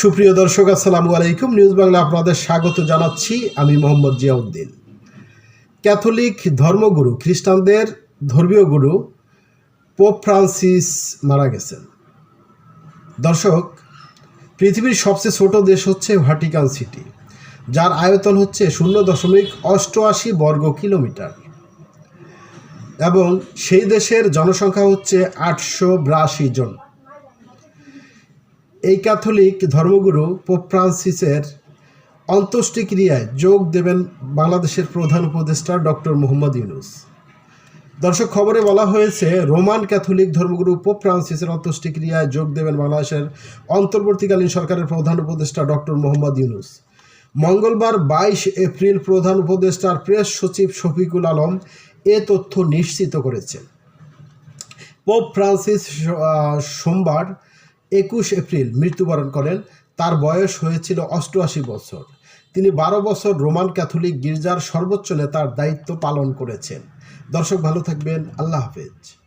সুপ্রিয় দর্শক, আসসালামু আলাইকুম। নিউজ বাংলা আপনাদের স্বাগত জানাচ্ছি আমি মোহাম্মদ জিয়াউদ্দিন। ক্যাথলিক ধর্মগুরু, খ্রিস্টানদের ধর্মীয় গুরু পোপ ফ্রান্সিস মারা গেছেন। দর্শক, পৃথিবীর সবচেয়ে ছোট দেশ হচ্ছে ভাটিকান সিটি, যার আয়তন হচ্ছে শূন্য দশমিক অষ্টআশি বর্গ কিলোমিটার। এবং সেই দেশের জনসংখ্যা হচ্ছে আটশো বিরাশি জন। এই ক্যাথলিক ধর্মগুরু পোপ ফ্রান্সিসের অন্ত্যেষ্টিক্রিয়ায় যোগ দেবেন বাংলাদেশের প্রধান উপদেষ্টা ডক্টর মোহাম্মদ ইউনুস। দর্শক, খবরে বলা হয়েছে, রোমান ক্যাথলিক ধর্মগুরু পোপ ফ্রান্সিসের অন্ত্যেষ্টিক্রিয়ায় যোগ দেবেন বাংলাদেশের অন্তর্বর্তীকালীন সরকারের প্রধান উপদেষ্টা ডক্টর মোহাম্মদ ইউনুস। মঙ্গলবার বাইশ এপ্রিল প্রধান উপদেষ্টার প্রেস সচিব শফিকুল আলম এ তথ্য নিশ্চিত করেছেন। পোপ ফ্রান্সিস সোমবার একুশ এপ্রিল মৃত্যুবরণ করেন। তার বয়স হয়েছিল অষ্টআশি বছর। তিনি বারো বছর রোমান ক্যাথলিক গির্জার সর্বোচ্চ নেতার দায়িত্ব পালন করেছেন। দর্শক ভালো থাকবেন। আল্লাহ হাফেজ।